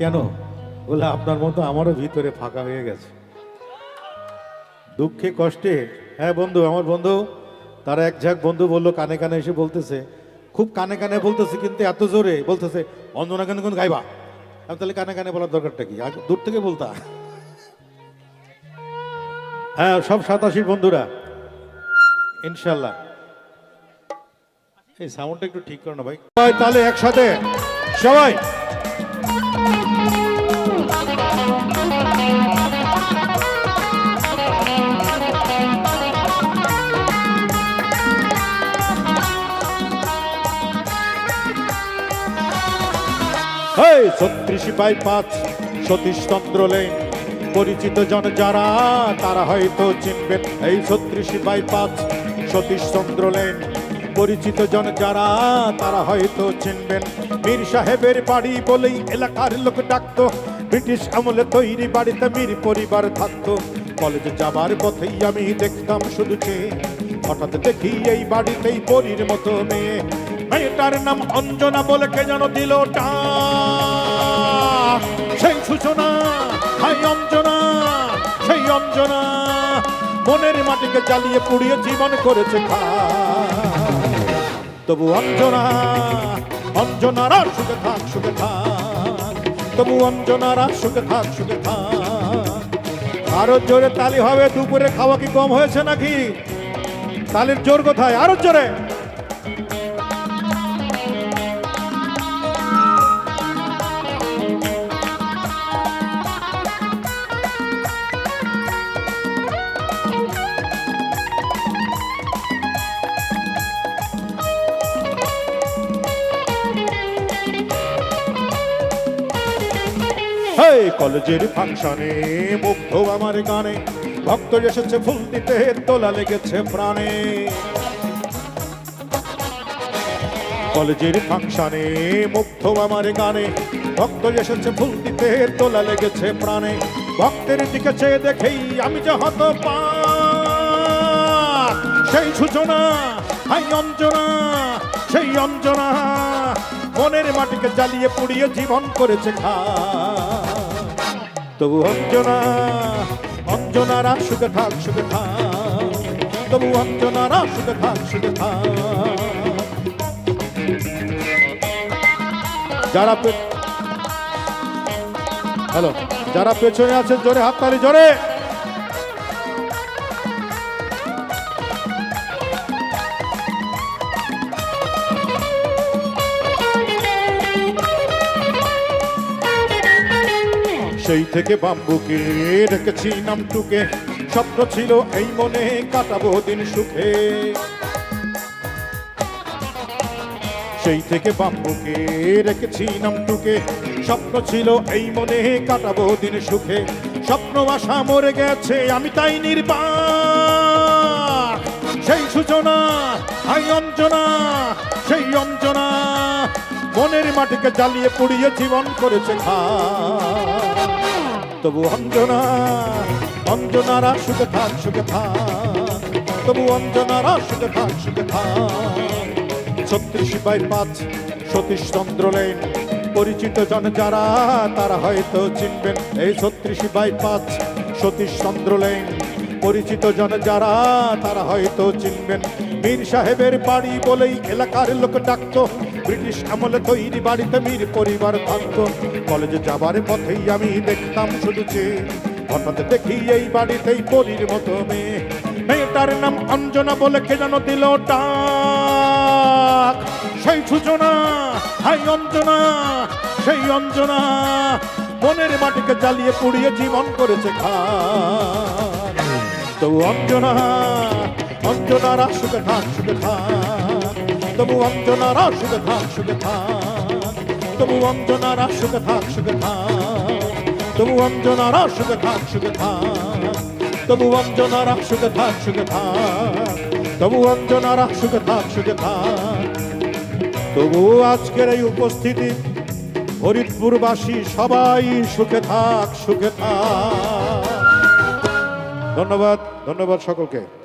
কেন? বলে আপনার মতো আমারও ভিতরে ফাঁকা হয়ে গেছে। দুঃখে কষ্টে হ্যাঁ বন্ধু, আমার বন্ধু, তারা এক ঝাঁক বন্ধু বলল, কানে কানে এসে বলতেছে, খুব কানে কানে বলতেছে কিন্তু এত জোরে বলতেছে, অঞ্জনা কেন কোন গাইবা? আমি তাহলে কানে কানে বলার দরকারটা কি? দূর থেকে বলতা? হ্যাঁ সব সাতাশি বন্ধুরা, ইনশাল্লাহ। এই সাউন্ডটা একটু ঠিক করো না ভাই। তাহলে একসাথে, সবাই। এই ছত্রিশ বাই সতীশ চন্দ্র লেন পরিচিত জন যারা, তারা হয়তো চিনবেন। এই ছত্রিশ বাই সতীশ চন্দ্র লেন পরিচিত জন যারা, তারা হয়তো চিনবেন। মীর সাহেবের বাড়ি বলেই এলাকার লোক ডাকতো। ব্রিটিশ আমলে তৈরি বাড়িতে মীর পরিবার থাকতো। কলেজে যাবার পথেই আমি দেখতাম শুধু হঠাৎ দেখি এই বাড়িতেই পরীর মতো মেয়ে। মেয়েটার নাম অঞ্জনা বলে কে যেন দিল। সেই সূচনা, হাই অঞ্জনা, সেই অঞ্জনা। মনের মাটিকে জ্বালিয়ে পুড়িয়ে জীবন করেছে তবু অঞ্জনা, অঞ্জনারা সুখে থাক সুখে থাক। তবু অঞ্জনারা সুখে থাক সুখে থাক। আরও জোরে তালি হবে, দুপুরে খাওয়া কি কম হয়েছে নাকি? তালির জোর কোথায়? আরও জোরে। হেই, কলেজের ফাংশনে মুগ্ধ আমার গানে। ভক্ত এসেছে ফুল দিতে, তোলা লেগেছে প্রাণে। কলেজের ফাংশনে মুগ্ধ আমার গানে। ভক্ত এসেছে ফুল দিতে, তোলা লেগেছে প্রাণে। ভক্তের দিকে চেয়ে দেখেই আমি যে হত সেই সূচনা, হাই অঞ্জনা, সেই অঞ্জনা। মনের মাটিকে জ্বালিয়ে পুড়িয়ে জীবন করেছে খা তবু অঞ্জনা অঞ্জনা রাম, সুখে থাক সুখে থাক। তবু অঞ্জনা রাম, সুখে থাক সুখে থাক। যারা হ্যালো যারা পেছনে আছে, জোরে হাততালি, জোরে। সেই থেকে বাম্বুকে রেখেছি নামটুকে। স্বপ্ন ছিল এই মনে কাটাবো দিন সুখে। সেই থেকে বাম্বুকে রেখেছি নামটুকে। স্বপ্ন ছিল এই মনে কাটাবো দিন সুখে। স্বপ্ন আশা মরে গেছে, আমি তাই নির্বাক। সেই সূচনা হাই অঞ্জনা, সেই অঞ্জনা। মনের মাটিকে জ্বালিয়ে পুড়িয়ে জীবন করেছে খা তবু অঞ্জনা, অঞ্জনারা সুখে থাক সুখে থাক তবু অঞ্জনারা সুখে থাক সুখে থাক ছত্রিশ বাই পাঁচ, সতীশ চন্দ্র লেন। পরিচিত জন যারা, তারা হয়তো চিনবেন এই ছত্রিশ বাই পাঁচ, সতীশ চন্দ্র লেন। পরিচিত জন যারা, তারা হয়তো চিনবেন। মীর সাহেবের বাড়ি বলেই এলাকার লোক ডাকতো। ব্রিটিশ আমলে তৈরি বাড়িতে মীর পরিবার থাকতো। কলেজে যাবার পথেই আমি দেখতাম শুধু চেয়ে হঠাৎ দেখি এই বাড়িতেই পরীর মতো মেয়ে। মেয়েটার নাম অঞ্জনা বলে কে যেন দিল ডাক। সেই সূচনা হাই অঞ্জনা, সেই অঞ্জনা মনের মাটিকে জ্বালিয়ে পুড়িয়ে জীবন করেছে খা তবু অঞ্জনা, অঞ্জনারা সুখে থাক সুখে থাক তবু অঞ্জনারা সুখে থাক সুখে থাক। তবু অঞ্জনারা সুখে থাক সুখে থাক। তবু অঞ্জনারা সুখে থাক সুখে থাক। তবু অঞ্জনারা সুখে থাক সুখে থাক। তবু অঞ্জনারা সুখে থাক সুখে থাক। তবু আজকের এই উপস্থিতি, ফরিদপুরবাসী সবাই সুখে থাক সুখে থাক। ধন্যবাদ ধন্যবাদ সকলকে।